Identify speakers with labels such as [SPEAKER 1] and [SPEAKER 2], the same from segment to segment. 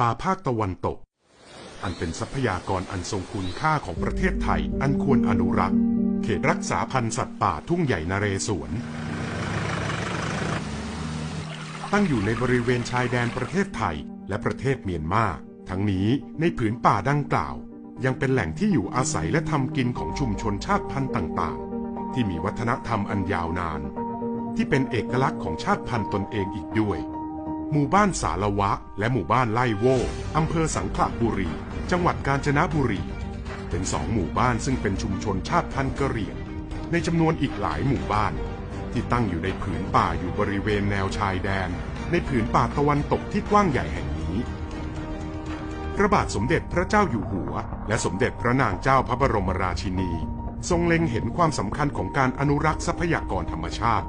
[SPEAKER 1] ป่าภาคตะวันตก อันเป็นทรัพยากรอันทรงคุณค่าของประเทศไทย อันควรอนุรักษ์ เขตรักษาพันธุ์สัตว์ป่าทุ่งใหญ่นเรศวร ตั้งอยู่ในบริเวณชายแดนประเทศไทยและประเทศเมียนมา ทั้งนี้ในผืนป่าดังกล่าว ยังเป็นแหล่งที่อยู่อาศัยและทำกินของชุมชนชาติพันธุ์ต่างๆ ที่มีวัฒนธรรมอันยาวนาน ที่เป็นเอกลักษณ์ของชาติพันธุ์ตนเองอีกด้วย หมู่บ้านสารวะ และหมู่บ้านไล่โวอำเภอสังขละบุรี จังหวัดกาญจนบุรี เป็นสองหมู่บ้านซึ่งเป็นชุมชนชาติพันธุ์กะเหรี่ยง ในจำนวนอีกหลายหมู่บ้าน ที่ตั้งอยู่ในผืนป่าอยู่บริเวณแนวชายแดน ในผืนป่าตะวันตกที่กว้างใหญ่แห่งนี้พระบาทสมเด็จพระเจ้าอยู่หัว และสมเด็จพระนางเจ้าพระบรมราชินี ทรงเล็งเห็นความสำคัญของการอนุรักษ์ทรัพยากรธรรมชาติ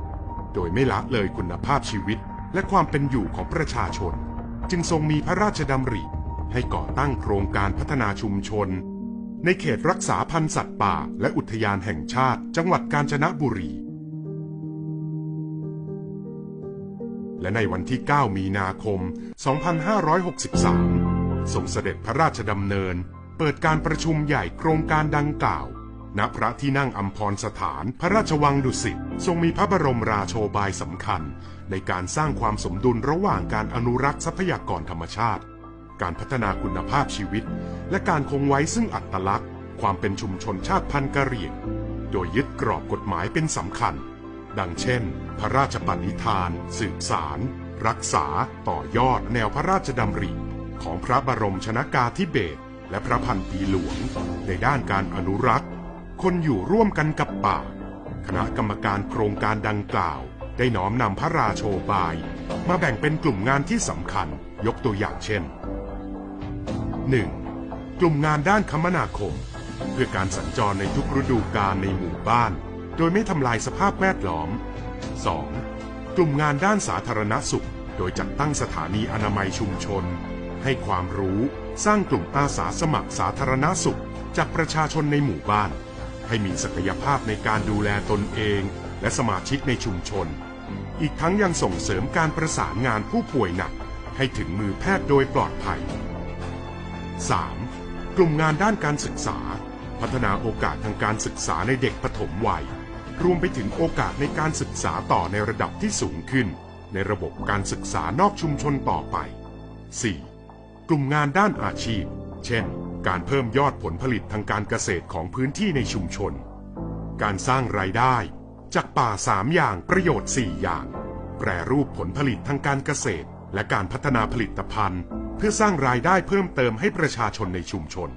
[SPEAKER 1] โดยไม่ละเลยคุณภาพชีวิต และความเป็นอยู่ของประชาชน จึงทรงมีพระราชดำริให้ก่อตั้งโครงการพัฒนาชุมชน ในเขตรักษาพันธุ์สัตว์ป่า และอุทยานแห่งชาติจังหวัดกาญจนบุรี และในวันที่ 9 มีนาคม 2563 ทรงเสด็จพระราชดำเนิน เปิดการประชุมใหญ่โครงการดังกล่าว ณพระที่นั่งอัมพรสถาน พระราชวังดุสิตทรงมีพระบรมราโชบายสำคัญ ในการสร้างความสมดุลระหว่างการอนุรักษ์ทรัพยากรธรรมชาติ การพัฒนาคุณภาพชีวิต และการคงไว้ซึ่งอัตลักษณ์ ความเป็นชุมชนชาติพันธุ์กะเหรี่ยง โดยยึดกรอบกฎหมายเป็นสำคัญ ดังเช่น พระราชปณิธาน สืบสาร รักษา ต่อยอดแนวพระราชดำริของพระบรมชนากาธิเบศรและพระพันปีหลวง ในด้านการอนุรักษ์ คนอยู่ร่วมกันกับป่า คณะกรรมการโครงการดังกล่าว ได้น้อมนำพระราโชบาย มาแบ่งเป็นกลุ่มงานที่สำคัญยกตัวอย่างเช่น 1. กลุ่มงานด้านคมนาคม เพื่อการสัญจรในทุกฤดูกาลในหมู่บ้าน โดยไม่ทำลายสภาพแวดล้อม 2. กลุ่มงานด้านสาธารณสุข โดยจัดตั้งสถานีอนามัยชุมชน ให้ความรู้สร้างกลุ่มอาสาสมัครสาธารณสุข จากประชาชนในหมู่บ้าน ให้มีศักยภาพในการดูแลตนเอง และสมาชิกในชุมชน อีกทั้งยังส่งเสริมการประสานงานผู้ป่วยหนัก ให้ถึงมือแพทย์โดยปลอดภัย 3. กลุ่มงานด้านการศึกษา พัฒนาโอกาสทางการศึกษาในเด็กปฐมวัย รวมไปถึงโอกาสในการศึกษาต่อในระดับที่สูงขึ้น ในระบบการศึกษานอกชุมชนต่อไป 4. กลุ่มงานด้านอาชีพ เช่น การเพิ่มยอดผลผลิตทางการเกษตรของพื้นที่ในชุมชน การสร้างรายได้จากป่า3อย่างประโยชน์4อย่าง แปรรูปผลผลิตทางการเกษตร และการพัฒนาผลิตภัณฑ์ เพื่อสร้างรายได้เพิ่มเติมให้ประชาชนในชุมชน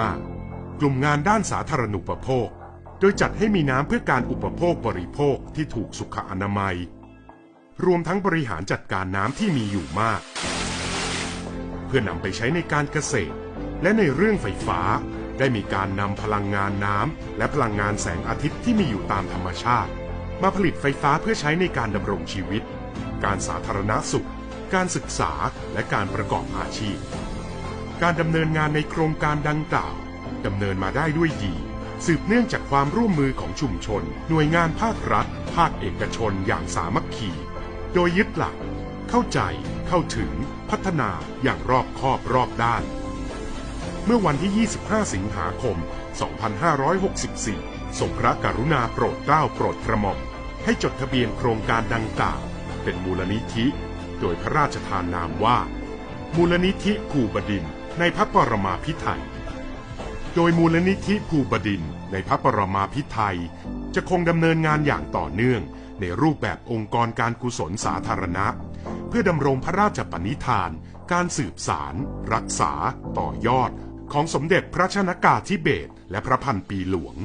[SPEAKER 1] 5. กลุ่มงานด้านสาธารณูปโภค โดยจัดให้มีน้ำเพื่อการอุปโภคบริโภคที่ถูกสุขอนามัย รวมทั้งบริหารจัดการน้ำที่มีอยู่มาก เพื่อนำไปใช้ในการเกษตร และในเรื่องไฟฟ้า ได้มีการนำพลังงานน้ำและพลังงานแสงอาทิตย์ที่มีอยู่ตามธรรมชาติ มาผลิตไฟฟ้าเพื่อใช้ในการดำรงชีวิต การสาธารณสุข การศึกษาและการประกอบอาชีพ การดำเนินงานในโครงการดังกล่าวดำเนินมาได้ด้วยดี สืบเนื่องจากความร่วมมือของชุมชน หน่วยงานภาครัฐ ภาคเอกชนอย่างสามัคคี โดยยึดหลัก เข้าใจ เข้าถึง พัฒนาอย่างรอบคอบรอบด้าน มื่อวันที่ 25 สิงหาคม 2564 ทรงพระกรุณาโปรดเกล้าโปรดกระหม่อม ให้จดทะเบียนโครงการดังกล่าว เป็นมูลนิธิ โดยพระราชทานนามว่า มูลนิธิภูบดินในพระปรมาภิไธยโดยมูลนิธิภูบดินในพระปรมาภิไธยจะคงดำเนินงานอย่างต่อเนื่อง ในรูปแบบองค์กรการกุศลสาธารณะ เพื่อดำรงพระราชปณิธาน การสืบสาร รักษา ต่อยอด ของสมเด็จพระชนากาธิเบศรและพระพันปีหลวง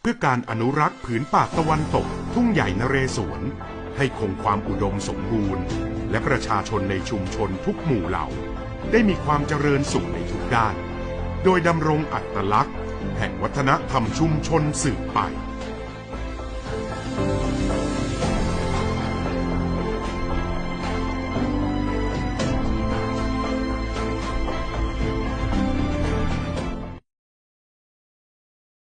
[SPEAKER 1] เพื่อการอนุรักษ์ผืนป่าตะวันตก ทุ่งใหญ่นเรศวร ให้คงความอุดมสมบูรณ์ และประชาชนในชุมชนทุกหมู่เหล่า ได้มีความเจริญสุขในทุกด้าน โดยดำรงอัตลักษณ์ แห่งวัฒนธรรมชุมชนสืบไป